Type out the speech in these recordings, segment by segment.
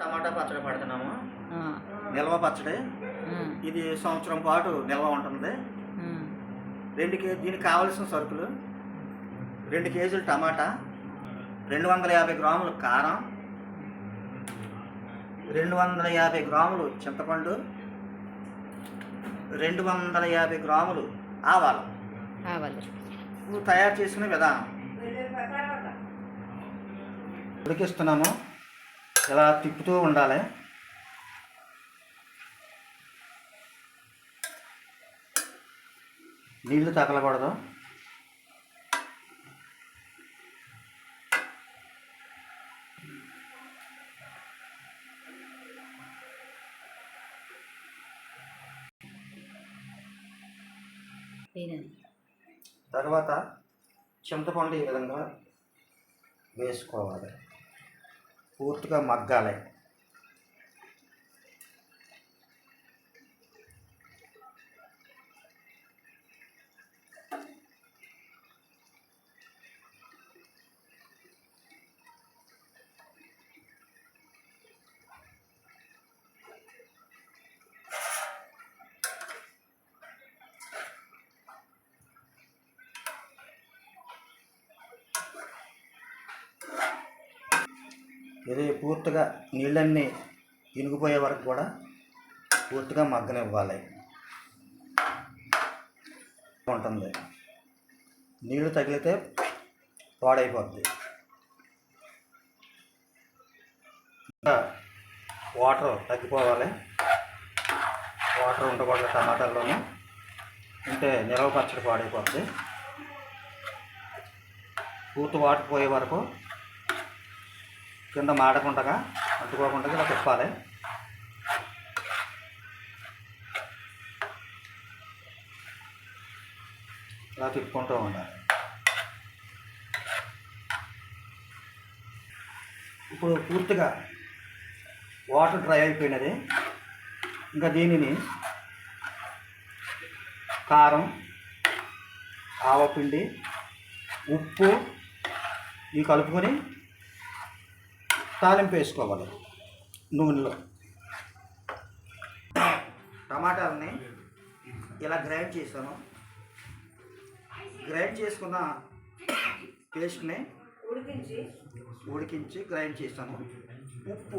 టమాటా పచ్చడి పెడుతున్నాము. నిల్వ పచ్చడి. ఇది సంవత్సరం పాటు నిల్వ ఉంటుంది. రెండు కే దీనికి కావలసిన సరుకులు. రెండు కేజీలు టమాటా. రెండు వందల యాభై గ్రాములు కారం. రెండు వందల యాభై గ్రాములు చింతపండు. రెండు వందల యాభై గ్రాములు ఆవాలు. ఇవి తయారు చేసుకునే విధానం. ఉడికిస్తున్నాము. ఇలా తిప్పుతూ ఉండాలి. నీళ్ళు తగలకూడదు తర్వాత చింతపండు ఈ విధంగా వేసుకోవాలి. పూర్తిగా మగ్గాలి. ఇది పూర్తిగా నీళ్ళన్నీ ఇనిగిపోయే వరకు కూడా పూర్తిగా మగ్గనివ్వాలి. ఉంటుంది. నీళ్ళు తగిలితే పాడైపోద్ది. ఇంకా వాటర్ తగ్గిపోవాలి. వాటర్ ఉండకూడదు టమాటాల్లోనూ. ఉంటే నిలవ పచ్చడి పాడైపోద్ది. పూర్తి వాటర్ పోయే వరకు కింద మాడకుండా అంటుకోకుండా ఇలా తిప్పాలి. ఇలా తిప్పుకుంటూ ఉండాలి. ఇప్పుడు పూర్తిగా వాటర్ డ్రై అయిపోయినది. ఇంకా దీనిని కారం ఆవపిండి ఉప్పు ఇవి కలుపుకొని తాలింపు వేసుకోవాలి. నూనెలో టమాటాలని ఇలా గ్రైండ్ చేశాను. గ్రైండ్ చేసుకున్న పేస్ట్ని ఉడికించి గ్రైండ్ చేశాను. ఉప్పు.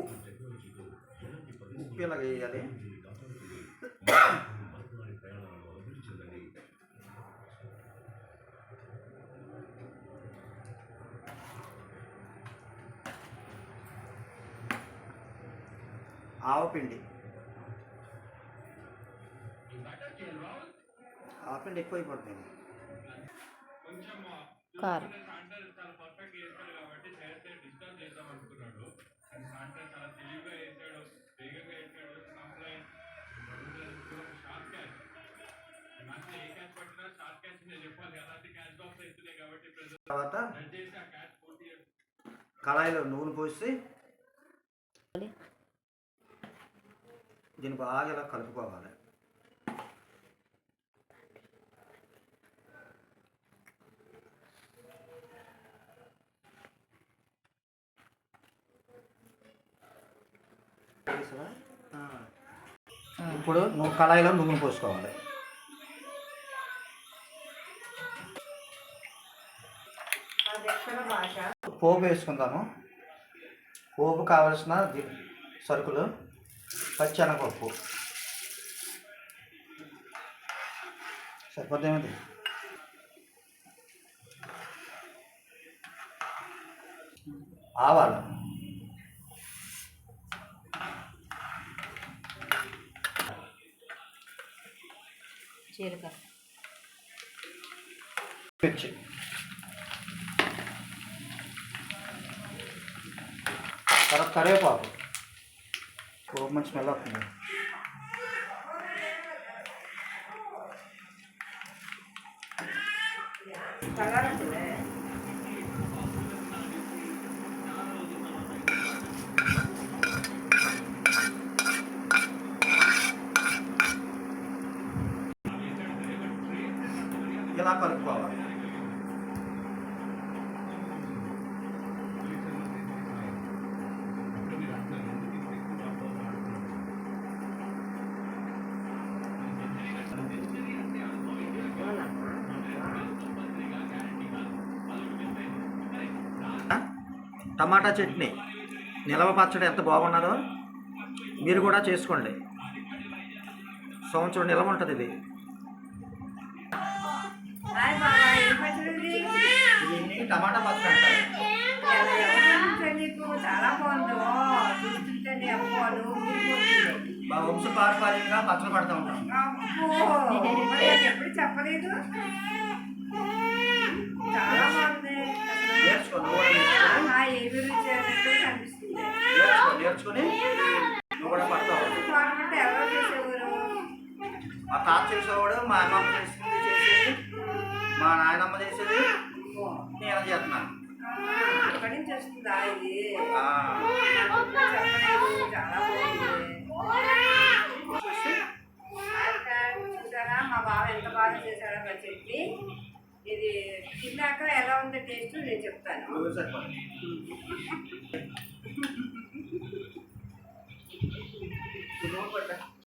ఉప్పు ఇలా వేయాలి. ఆవపిండి. ఆవపిండి ఎక్కువ అయిపోతుంది కారం. తర్వాత కళాయిలో నూనె పోసి దీన్ని బాగా ఇలా కలుపుకోవాలి. ఇప్పుడు నువ్వు కళాయిలో నూనె పోసుకోవాలి. పోపు వేసుకుందాము. పోపు కావలసిన ది- సరుకులు పచ్చెనగపప్పు సరిపోద్దేమిటి ఆవాలు. జీలకర్ర. మిర్చి. తర్వాత కరివేపాకు. ఓ మంచి స్మెల్ వస్తుంది ఇలా కలుపుకోవాలి టమాటా చట్నీ నిలవ పచ్చడి ఎంత బాగున్నదో మీరు కూడా చేసుకోండి. సంవత్సరం నిలవ ఉంటుంది ఇది. టమాటా పచ్చడి వంశ పారపార్యంగా పచ్చడి పడతా ఉంటాం ఎప్పుడు చెప్పలేదు. చాలా నేర్చుకో నేర్చుకుని నువ్వు కూడా పడతావు. గవర్నమెంట్ ఎవరో చేసేవారు? మా తాత చేసేవాడు మా అమ్మమ్మ చేసింది చేసేది మా నాయనమ్మ చేసేది నేను చేస్తున్నాను అక్కడి నుంచి వస్తుందా ఇది? చాలా బాగుంది. చూసారా? మా బావ ఎంత బాగా చేశాడో మా చెప్పి. ఇది తిన్నాక ఎలా ఉంది టేస్ట్ నేను చెప్తాను.